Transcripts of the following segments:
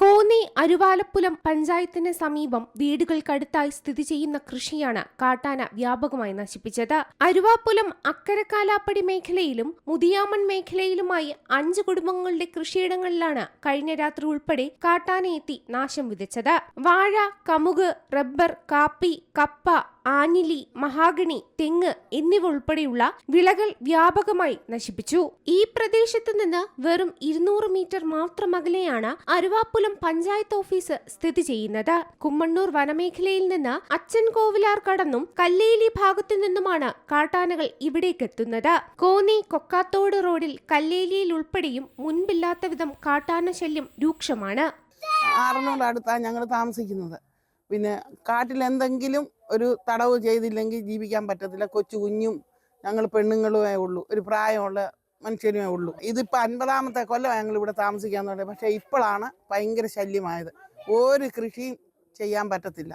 കോന്നി അരുവാലപ്പുലം പഞ്ചായത്തിന് സമീപം വീടുകൾക്കടുത്തായി സ്ഥിതി ചെയ്യുന്ന കൃഷിയാണ് കാട്ടാന വ്യാപകമായി നശിപ്പിച്ചത്. അരുവാപ്പുലം അക്കരക്കാലാപ്പടി മേഖലയിലും മുതിയാമൺ മേഖലയിലുമായി അഞ്ച് കുടുംബങ്ങളുടെ കൃഷിയിടങ്ങളിലാണ് കഴിഞ്ഞ രാത്രി ഉൾപ്പെടെ കാട്ടാനയെത്തി നാശം വിതച്ചത്. വാഴ കമുക് റബ്ബർ കാപ്പി കപ്പ ആഞ്ഞിലി മഹാഗണി തെങ്ങ് എന്നിവ ഉൾപ്പെടെയുള്ള വിളകൾ വ്യാപകമായി നശിപ്പിച്ചു. ഈ പ്രദേശത്ത് നിന്ന് വെറും ഇരുന്നൂറ് മീറ്റർ മാത്രം അകലെയാണ് അരുവാപ്പുലം പഞ്ചായത്ത് ഓഫീസ് സ്ഥിതി ചെയ്യുന്നത്. കുമ്മണ്ണൂർ വനമേഖലയിൽ നിന്ന് അച്ഛൻ കോവിലാർ കടന്നും കല്ലേലി ഭാഗത്തു നിന്നുമാണ് കാട്ടാനകൾ ഇവിടേക്ക് എത്തുന്നത്. കോന്നി കൊക്കാത്തോട് റോഡിൽ കല്ലേലിയിൽ ഉൾപ്പെടെയും മുൻപില്ലാത്ത വിധം കാട്ടാന ശല്യം രൂക്ഷമാണ്. അടുത്താണ് ഞങ്ങൾ താമസിക്കുന്നത്. പിന്നെ കാട്ടിൽ എന്തെങ്കിലും ഒരു തടവ് ചെയ്തില്ലെങ്കിൽ ജീവിക്കാൻ പറ്റത്തില്ല. കൊച്ചു കുഞ്ഞും ഞങ്ങൾ പെണ്ണുങ്ങളുമേ ഉള്ളൂ. ഒരു പ്രായമുള്ള മനുഷ്യരുമേ ഉള്ളൂ. ഇതിപ്പോൾ അൻപതാമത്തെ കൊല്ലം ഞങ്ങൾ ഇവിടെ താമസിക്കാൻ തുടങ്ങി പക്ഷേ ഇപ്പോഴാണ് ഭയങ്കര ശല്യമായത്. ഒരു കൃഷിയും ചെയ്യാൻ പറ്റത്തില്ല.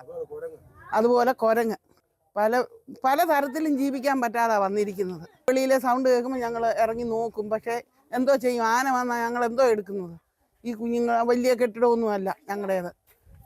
അതുപോലെ കുരങ്ങ്. പല പല തരത്തിലും ജീവിക്കാൻ പറ്റാതെ വന്നിരിക്കുന്നത്. വെളിയിലെ സൗണ്ട് കേൾക്കുമ്പോൾ ഞങ്ങൾ ഇറങ്ങി നോക്കും. പക്ഷേ എന്തോ ചെയ്യും. ആന വന്നാൽ ഞങ്ങൾ എന്തോ എടുക്കുന്നത്? ഈ കുഞ്ഞുങ്ങൾ വലിയ കെട്ടിടമൊന്നുമല്ല ഞങ്ങളുടേത്.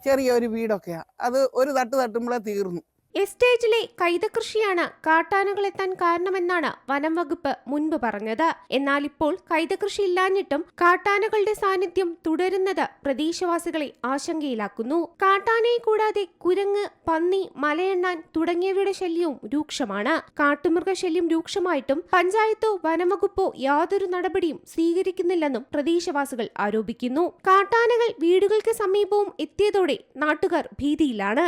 ചെറിയ ഒരു വീടൊക്കെയാണ് അത് ഒരു തട്ട് തട്ടുമ്പോഴേ തീർന്നു. എസ്റ്റേറ്റിലെ കൈതകൃഷിയാണ് കാട്ടാനകളെത്താൻ കാരണമെന്നാണ് വനം വകുപ്പ് മുൻപ് പറഞ്ഞത്. എന്നാൽ ഇപ്പോൾ കൈതകൃഷി ഇല്ലാഞ്ഞിട്ടും കാട്ടാനകളുടെ സാന്നിധ്യം തുടരുന്നത് പ്രദേശവാസികളെ ആശങ്കയിലാക്കുന്നു. കാട്ടാനയെ കൂടാതെ കുരങ്ങ് പന്നി മലയെണ്ണാൻ തുടങ്ങിയവയുടെ ശല്യവും രൂക്ഷമാണ്. കാട്ടുമൃഗശല്യം രൂക്ഷമായിട്ടും പഞ്ചായത്തോ വനംവകുപ്പോ യാതൊരു നടപടിയും സ്വീകരിക്കുന്നില്ലെന്നും പ്രദേശവാസികൾ ആരോപിക്കുന്നു. കാട്ടാനകൾ വീടുകൾക്ക് സമീപവും എത്തിയതോടെ നാട്ടുകാർ ഭീതിയിലാണ്.